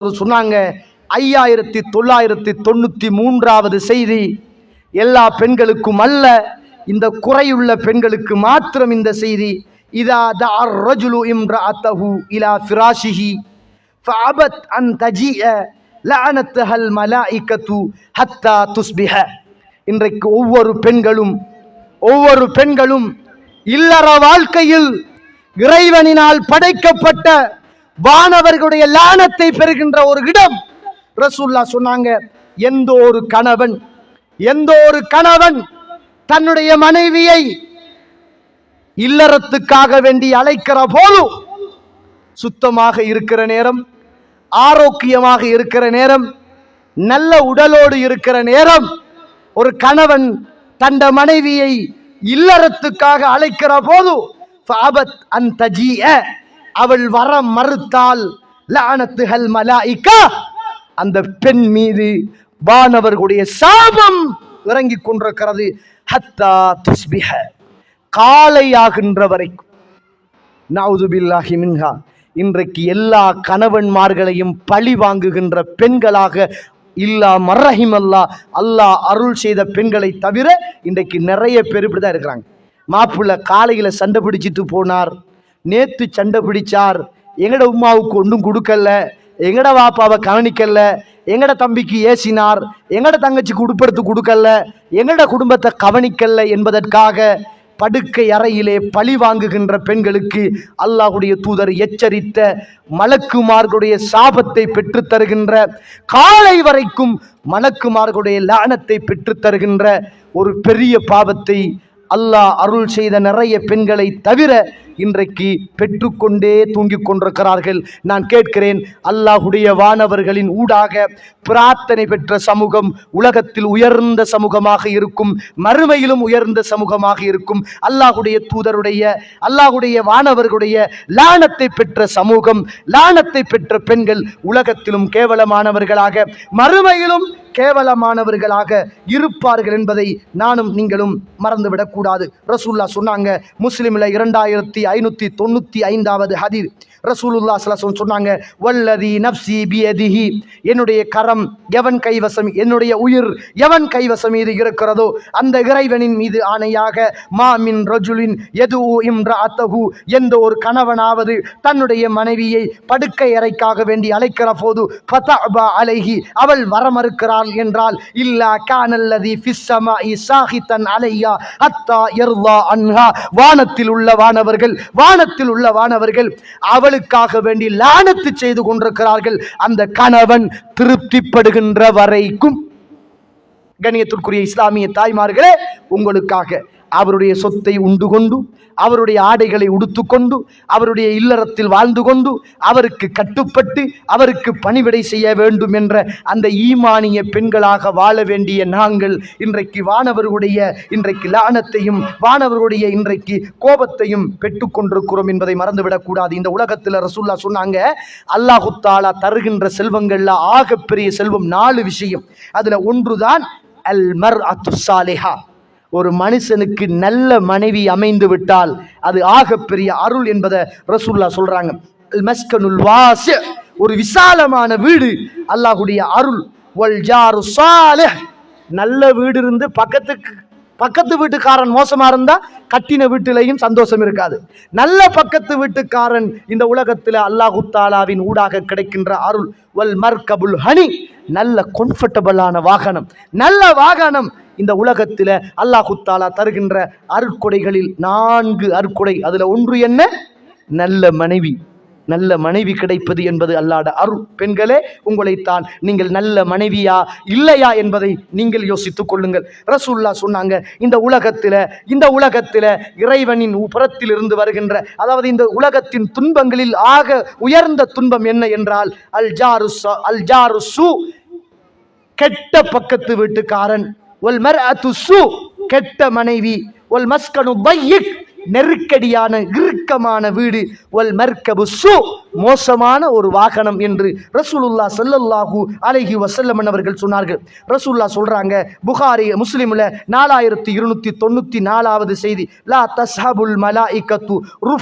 சொன்னாங்க ஐயாயிரத்தி தொள்ளாயிரத்தி தொண்ணூற்றி மூன்றாவது செய்தி எல்லா பெண்களுக்கும் அல்ல இந்த குறையுள்ள பெண்களுக்கு மாத்திரம் இந்த செய்தி இதா தார் ரஜுலு இம்ரஅத்தஹு இலா ஃபிராஷிஹி ஃபஅபத் அன் தஜிஅ லஅனத்துஹல் மலாயிகத்து ஹத்தா துஸ்பிஹ. இன்றைக்கு ஒவ்வொரு பெண்களும் ஒவ்வொரு பெண்களும் இல்லற வாழ்க்கையில் இறைவனினால் படைக்கப்பட்ட வானவர்களுடைய லானத்தை பெறுகின்ற ஒரு இடம். ரசூல்லா சொன்னாங்க எந்த ஒரு கணவன் எந்த ஒரு கணவன் தன்னுடைய மனைவியை இல்லறத்துக்காக வேண்டி அழைக்கிற போதும் சுத்தமாக இருக்கிற நேரம் ஆரோக்கியமாக இருக்கிற நேரம் நல்ல உடலோடு இருக்கிற நேரம் ஒரு கணவன் தந்த மனைவியை இல்லறத்துக்காக அழைக்கிற போது ஃபாபத் அன் தஜீஅ. அவள் வர மறுத்தால் லானத்துகள் மலாய்க்கா அந்த பெண் மீது வானவர்களுடைய சாபம் இறங்கி கொண்டிருக்கிறது. ஹத்தா துஸ்பிஹ. காலையாகின்ற வரைக்கும் நவுதுபில்லாஹி மின்ஹா. இன்றைக்கு எல்லா கணவன்மார்களையும் பழி வாங்குகின்ற பெண்களாக இல்லா மர்ரஹிம் அல்லா அல்லாஹ் அருள் செய்த பெண்களை தவிர இன்றைக்கு நிறைய பேர் இப்படி தான் இருக்கிறாங்க. மாப்பிள்ளை காலையில் சண்டை பிடிச்சிட்டு போனார். நேத்து சண்டை பிடிச்சார். எங்கட உமாவுக்கு ஒன்றும் கொடுக்கல. எங்கட வாப்பாவை கவனிக்கல. எங்கட தம்பிக்கு ஏசினார். எங்கட தங்கச்சிக்கு உடுப்படுத்து கொடுக்கல. எங்கட குடும்பத்தை கவனிக்கல என்பதற்காக படுக்கை அறையிலே பழி வாங்குகின்ற பெண்களுக்கு அல்லாஹுடைய தூதர் எச்சரித்த மலக்குமார்களுடைய சாபத்தை பெற்றுத் தருகின்ற காலை வரைக்கும் மலக்குமார்களுடைய லானத்தை பெற்றுத் தருகின்ற ஒரு பெரிய பாவத்தை அல்லாஹ் அருள் செய்த நிறைய பெண்களை தவிர இன்றைக்கு பெற்றுக்கொண்டே தூங்கிக் கொண்டிருக்கிறார்கள். நான் கேட்கிறேன் அல்லாஹுடைய வானவர்களின் ஊடாக பிரார்த்தனை பெற்ற சமூகம் உலகத்தில் உயர்ந்த சமூகமாக இருக்கும் மறுமையிலும் உயர்ந்த சமூகமாக இருக்கும். அல்லாஹுடைய தூதருடைய அல்லாஹுடைய வானவர்களுடைய லானத்தை பெற்ற சமூகம் லானத்தை பெற்ற பெண்கள் உலகத்திலும் கேவலமானவர்களாக மறுமையிலும் கேவலமானவர்களாக இருப்பார்கள் என்பதை நானும் நீங்களும் மறந்துவிடக்கூடாது. ரசூல்லா சொன்னாங்க முஸ்லீமில் இரண்டாயிரத்தி ஐநூற்றி தொண்ணூற்றி ஐந்தாவது ஹதீர் ரசூலுல்லா சலாசன் சொன்னாங்க வல்லதி நப்சி பியதிஹி. என்னுடைய கரம் எவன் கைவசம் என்னுடைய உயிர் எவன் கைவசம் மீது இருக்கிறதோ அந்த இறைவனின் மீது ஆணையாக மாமின் ரஜுலின் எது இம்ர அத்தகு எந்த ஒரு கணவனாவது தன்னுடைய மனைவியை படுக்கை அறைக்காக வேண்டி அழைக்கிற போது பதா அலைகி அவள் வர மறுக்கிறாள் என்றால் இல்லா கானல்லதி ஃபிஸ்ஸமா இசாஹித்தன் அலையா அத்தா எர்லா அன்ஹா. வானத்தில் உள்ள வானவர்கள் வானத்தில் உள்ள வானவர்கள் அவளுக்காக வேண்டி லானத்து செய்து கொண்டிருக்கிறார்கள். அந்த கணவன் திருப்திப்படுகின்ற வரைக்கும் கணியத்திற்குரிய இஸ்லாமிய தாய்மார்களே உங்களுக்காக அவருடைய சொத்தை உண்டு கொண்டு அவருடைய ஆடைகளை உடுத்துக்கொண்டு அவருடைய இல்லறத்தில் வாழ்ந்து கொண்டு அவருக்கு கட்டுப்பட்டு அவருக்கு பணிவிடை செய்ய வேண்டும் என்ற அந்த ஈமானிய பெண்களாக வாழ வேண்டிய நாங்கள் இன்றைக்கு வானவர்களுடைய இன்றைக்கு லானத்தையும் வானவர்களுடைய இன்றைக்கு கோபத்தையும் பெற்றுக்கொண்டிருக்கிறோம் என்பதை மறந்துவிடக்கூடாது இந்த உலகத்தில் ரசூல்லா சொன்னாங்க அல்லாஹுத்தாலா தருகின்ற செல்வங்கள்ல ஆகப்பெரிய செல்வம் நாலு விஷயம். அதில் ஒன்றுதான் அல் மர் அத்துசாலிஹா ஒரு மனுஷனுக்கு நல்ல மனைவி அமைந்து விட்டால் அது ஆகப்பெரிய அருள் என்பதை ரசூல்லா சொல்றாங்க. மஸ்கனுல் வாசி. ஒரு விசாலமான வீடு அல்லாஹுடைய அருள். வல் ஜாரு சாலிஹ். நல்ல வீடு இருந்து பக்கத்துக்கு பக்கத்து வீட்டுக்காரன் மோசமா இருந்தா கட்டின வீட்டிலையும் சந்தோஷம் இருக்காது. நல்ல பக்கத்து வீட்டுக்காரன் இந்த உலகத்தில் அல்லாஹு தாலாவின் ஊடாக கிடைக்கின்ற அருள். வல் மர்கபுல் ஹனி. நல்ல கம்ஃபர்டபுளான வாகனம். நல்ல வாகனம். இந்த உலகத்தில் அல்லாஹுத்தாலா தருகின்ற அருட்கொடைகளில் நான்கு அருட்கொடை. அதில் ஒன்று என்ன? நல்ல மனைவி. நல்ல மனைவி கிடைப்பது என்பது அல்லாட அருள். பெண்களே உங்களைத்தான் நீங்கள் நல்ல மனைவியா இல்லையா என்பதை நீங்கள் யோசித்துக் கொள்ளுங்கள். ரசூல்லா சொன்னாங்க இந்த உலகத்தில் இந்த உலகத்தில் இறைவனின் புறத்தில் இருந்து வருகின்ற அதாவது இந்த உலகத்தின் துன்பங்களில் ஆக உயர்ந்த துன்பம் என்ன என்றால் அல் ஜாரு அல் சு கெட்ட பக்கத்து வீட்டுக்காரன். ஒல் மர் சு கெட்ட மனைவி. ஒல் மஸ்கனு பையிக் நெருக்கடியான இறுக்கமான வீடு. ஒல் மர்க்கபு சு. மோசமான ஒரு வாகனம் என்று ரசூலுல்லா சல்லல்லாஹு அலஹி வசல்லமன் அவர்கள் சொன்னார்கள். ரசூல்லா சொல்றாங்க புகாரி முஸ்லீமில் நாலாயிரத்தி இருநூத்தி தொண்ணூத்தி நாலாவது செய்தி லா தஸ்ஹபுல் மலா ருஃப்